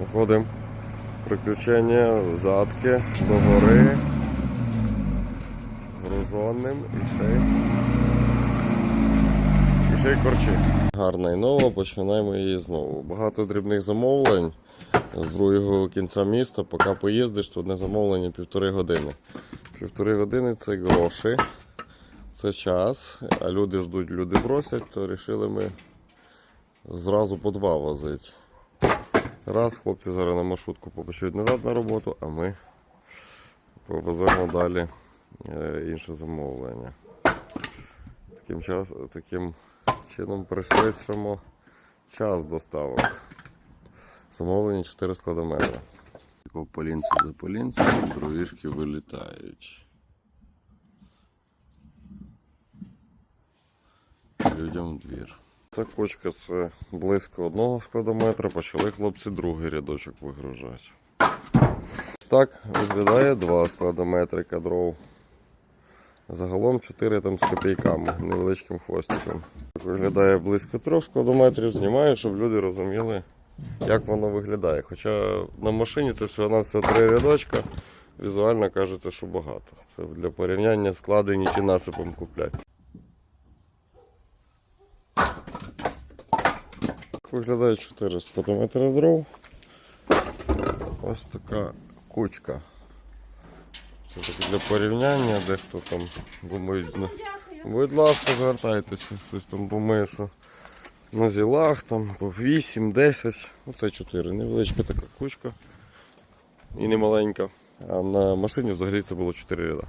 Виходимо. Приключення задки до гори. Груженим і ще. І ще й корчі. Гарна і нова, починаємо її знову. Багато дрібних замовлень з другого кінця міста, поки поїздиш, то одне замовлення півтори години. Півтори години це гроші, це час, а люди ждуть, люди просять, то вирішили ми зразу по два возити. Раз, хлопці зараз на маршрутку попочують назад на роботу, а ми повеземо далі е, інше замовлення. Таким, час, таким чином пришвидшимо час доставок. Замовлення 4 складометри. По полінці за полінцем дровішки вилітають. Людям двір. Ця кочка це близько одного складометра, почали хлопці другий рядочок вигружати. Так виглядає два складометрика дров. Загалом 4 там з копійками, невеличким хвостиком. Виглядає близько трьох складометрів, знімаю, щоб люди розуміли, як воно виглядає. Хоча на машині це всього на три рядочка, візуально кажеться, що багато. Це для порівняння складені чи насипом купляти. Виглядає 4 складометри дров. Ось така кучка. Це таке для порівняння, дехто там думає, будь ласка, звертайтеся. Хтось там думає, що на зілах там по 8-10. Оце 4. Невеличка така кучка і не маленька. А на машині взагалі це було 4 ряда.